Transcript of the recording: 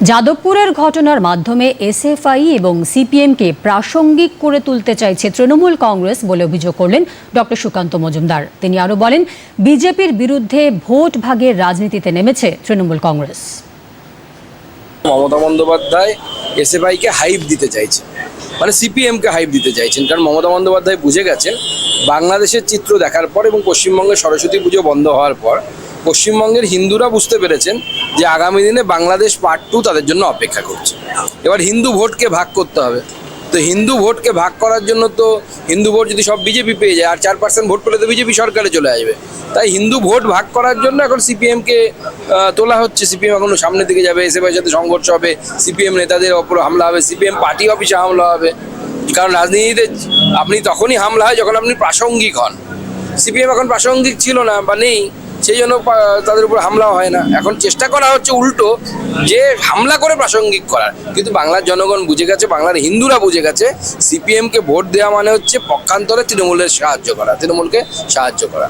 যাদবপুরের ঘটনার মাধ্যমে এসএফআই এবং সিপিএমকে প্রাসঙ্গিক করে তুলতে চাইছে তৃণমূল কংগ্রেস বলে অভিযোগ করলেন ডক্টর সুকান্ত মজুমদার। তিনি আরও বলেন, বিজেপির বিরুদ্ধে ভোট ভাগের রাজনীতিতে নেমেছে তৃণমূল কংগ্রেস। মমতা বন্দ্যোপাধ্যায় এসএফআইকে হাইপ দিতে চাইছেন মানে সিপিএমকে হাইপ দিতে চাইছেন। কারণ মমতা বন্দ্যোপাধ্যায় বুঝে গেছেন, বাংলাদেশের চিত্র দেখার পর এবং পশ্চিমবঙ্গে সরস্বতী পুজো বন্ধ হওয়ার পর, পশ্চিমবঙ্গের হিন্দুরা বুঝতে পেরেছেন যে আগামী দিনে বাংলাদেশ পার্ট টু তাদের জন্য অপেক্ষা করছে। এবার হিন্দু ভোটকে ভাগ করতে হবে। তো হিন্দু ভোটকে ভাগ করার জন্য তো হিন্দু ভোট যদি সব বিজেপি পেয়ে যায় আর চার পার্সেন্ট ভোট পেলে তো বিজেপি সরকারে চলে আসবে। তাই হিন্দু ভোট ভাগ করার জন্য এখন সিপিএমকে তোলা হচ্ছে। সিপিএম এখন সামনের দিকে যাবে এসএফআই সাথে সংঘর্ষ হবে, সিপিএম নেতাদের ওপর হামলা হবে, সিপিএম পার্টি অফিসে হামলা হবে। কারণ রাজনীতিতে আপনি তখনই হামলা হয় যখন আপনি প্রাসঙ্গিক হন। সিপিএম এখন প্রাসঙ্গিক ছিল না বা নেই। সেই জন্য তাদের উপর হামলা হয় না। এখন চেষ্টা করা হচ্ছে উল্টো, যে হামলা করে প্রাসঙ্গিক করার। কিন্তু বাংলার জনগণ বুঝে গেছে, বাংলার হিন্দুরা বুঝে গেছে, সিপিএমকে ভোট দেওয়া মানে হচ্ছে পক্ষান্তরে তৃণমূলের সাহায্য করা, তৃণমূলকে সাহায্য করা।